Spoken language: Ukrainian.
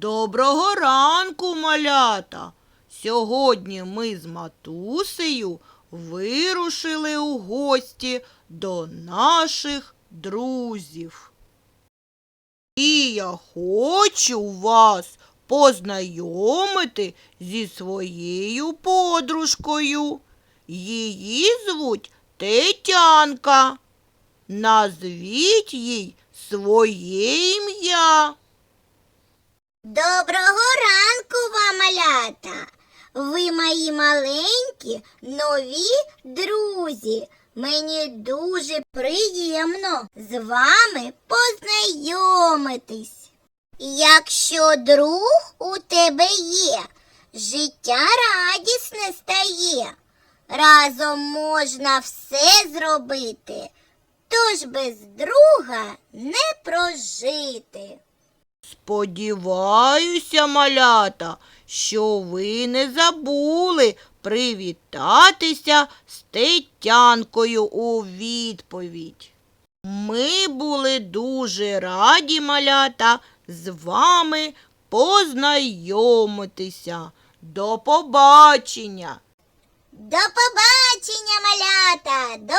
Доброго ранку, малята! Сьогодні ми з матусею вирушили у гості до наших друзів. І я хочу вас познайомити зі своєю подружкою. Її звуть Тетянка. Назвіть їй своє ім'я. Доброго ранку вам, малята! Ви мої маленькі нові друзі. Мені дуже приємно з вами познайомитись. Якщо друг у тебе є, життя радісне стає. Разом можна все зробити, тож без друга не прожити. Сподіваюся, малята, що ви не забули привітатися з Тетянкою у відповідь. Ми були дуже раді, малята, з вами познайомитися. До побачення! До побачення, малята! До!